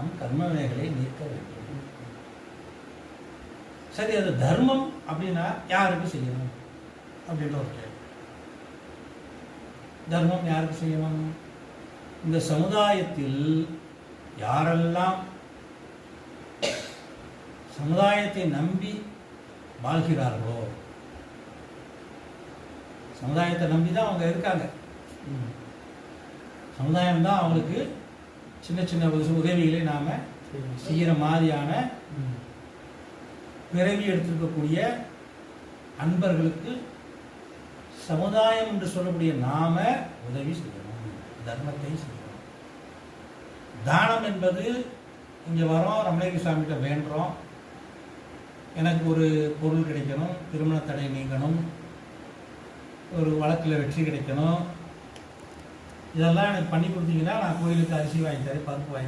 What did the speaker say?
நம் கர்மவினைகளை நீக்க வேண்டும். சரி அது தர்மம் அப்படின்னா யாருக்கு செய்யணும்? அப்படின்ற ஒரு கேள்வி. தர்மம் யாருக்கு செய்யணும்? இந்த சமுதாயத்தில் யாரெல்லாம் சமுதாயத்தை நம்பி வாழ்கிறார்களோ சமுதாயத்தை நம்பி தான் அவங்க இருக்காங்க. சமுதாயம் தான் அவங்களுக்கு சின்ன சின்ன உதவிகளை நாம் செய்கிற மாதிரியான பிறவி எடுத்திருக்கக்கூடிய அன்பர்களுக்கு சமுதாயம் என்று சொல்லக்கூடிய நாம உதவி செய்யணும். தர்மத்தை செய்யணும். தானம் என்பது இங்கே வரோம் ரமணகிரி சாமிகிட்ட வேண்டுறோம். எனக்கு ஒரு பொருள் கிடைக்கணும் திருமண தடை நீங்கணும் ஒரு வழக்கில் வெற்றி கிடைக்கணும். இதெல்லாம் எனக்கு பண்ணி கொடுத்தீங்கன்னா நான் கோயிலுக்கு அரிசி வாங்கி தரேன் பருப்பு வாங்கி